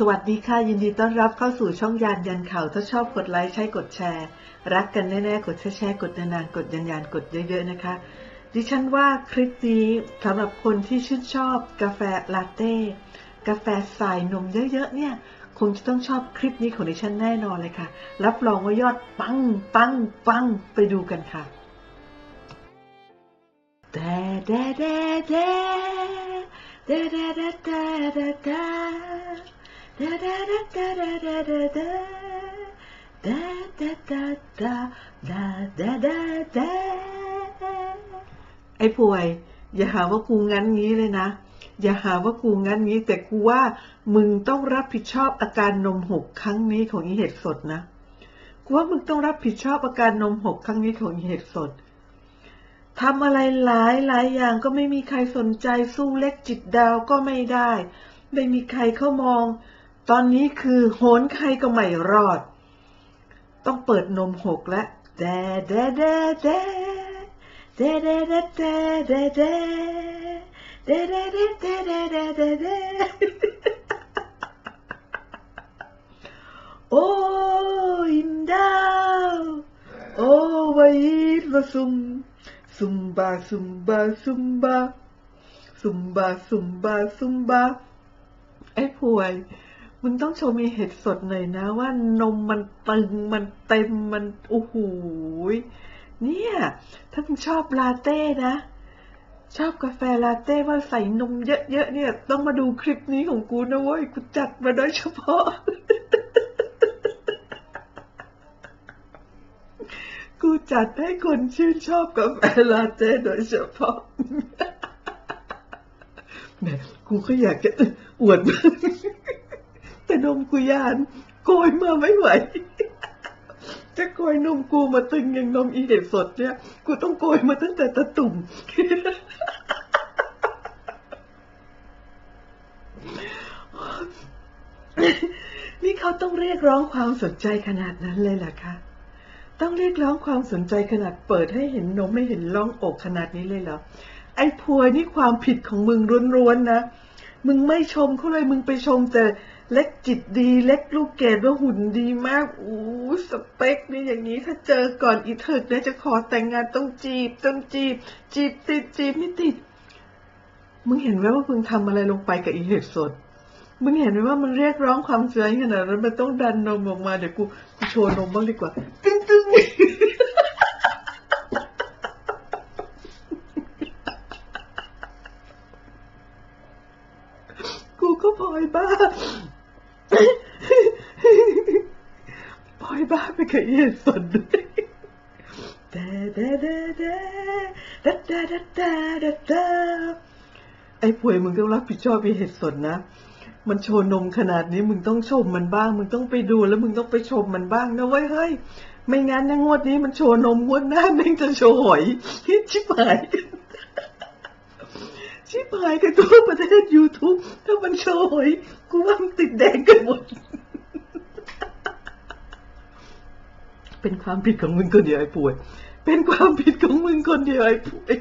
สวัสดีค่ะ ยินดีต้อนรับเข้าสู่ช่องยานยันข่าวถ้าชอบกดไลค์ใช้กดแชร์ รักกันแน่ๆ กดแชร์กดนานๆกดยันยันกดเยอะๆนะคะ ดิฉันว่าคลิปนี้สำหรับคนที่ชื่นชอบกาแฟลาเต้กาแฟใส่นมเยอะๆเนี่ยคงจะต้องชอบคลิปนี้ของดิฉันแน่นอนเลยค่ะ รับรองว่ายอดปังปังปังไปดูกันค่ะแดแดแดแดแดแดแดแดแดแด Da da da da da da da da da da da da da da da da ไอ้ป่วย อย่าหาว่ากูงั้นงี้เลยนะ อย่าหาว่ากูงั้นงี้ แต่กูว่ามึงต้องรับผิดชอบอาการนมหกครั้งนี้ของอีเห็ดสดนะกูว่ามึงต้องรับผิดชอบอาการนมหกครั้งนี้ของอีเห็ดสดทำอะไรหลายหลายอย่างก็ไม่มีใครสนใจสู้เล็กจิตดาวก็ไม่ได้ ไม่มีใครเข้ามอง ตอนนี้คือโหนใครก็ไม่รอด ต้องเปิดนมหกแล้วแดแดแดแดแดแดแดแดแดแดแดแดแดแดแดแดแดแดโอ้อินดาวโอ้วายิมาซุมซุมบาซุมบาซุมบาซุมบาซุมบาซุมบาไอ้ป่วย มึงต้องชมมีเห็ดสดหน่อยนะ ว่านมมันตึงมันเต็มมันโอ้โหเนี่ย ถ้ามึงชอบลาเต้นะ ชอบกาแฟลาเต้ว่าใส่นมเยอะๆเนี่ย ต้องมาดูคลิปนี้ของกูนะเว้ยกูจัดมาโดยเฉพาะ กูจัดให้คนชื่นชอบกาแฟลาเต้โดยเฉพาะแหมกูก็อยากจะอวดบ้าง นมกูยาน โกยมาไม่ไหว จะโกยนมกูมาตึงอย่างนมอีเห็ดสดเนี่ย กูต้องโกยมาตั้งแต่ตะตุ่มนี่เขาต้องเรียกร้องความสนใจขนาดนั้นเลยเหรอคะ ต้องเรียกร้องความสนใจขนาดเปิดให้เห็นนมไม่เห็นร่องอกขนาดนี้เลยเหรอ ไอ้พวยนี่ความผิดของมึงร้วนๆนะ มึงไม่ชมเขาเลยมึงไปชมแต่ เล็กจิตดี เล็กลูกเกดว่าหุ่นดีมาก อู้สเปคนี่อย่างนี้ถ้าเจอก่อนอีเถิกเนี่ยจะขอแต่งงานต้องจีบ ต้องจีบ จีบติดจีบไม่ติด มึงเห็นไหมว่ามึงทำอะไรลงไปกับอีเห็ดสด มึงเห็นไหมว่ามันเรียกร้องความสวยขนาดนั้นมันต้องดันนมออกมาเดี๋ยวกูกูโชว์นมบ้างดีกว่า ตึ้งตึ้งกูก็พลอยบ้า พลอยบ้าไปกับเอียนสนด้วยแดแดแดแดแดแดแดแดแดแดไอ้ป่วยมึงต้องรับผิดชอบไอ้เห็ดสนนะ มันโชว์นมขนาดนี้มึงต้องชมมันบ้าง มึงต้องไปดูแล้วมึงต้องไปชมมันบ้างนะเว้ยเฮ้ย ไม่งั้นนะงวดนี้มันโชว์นมงวดหน้าแม่งจะโชว์หอยชิบหายชิบหายกันทั่วประเทศ YouTube ถ้ามั โชว์หอยกูว่ามันติดแดงกันหมด เป็นความผิดของมึงคนเดียวไอ้ป่วย เป็นความผิดของมึงคนเดียวไอ้ป่วย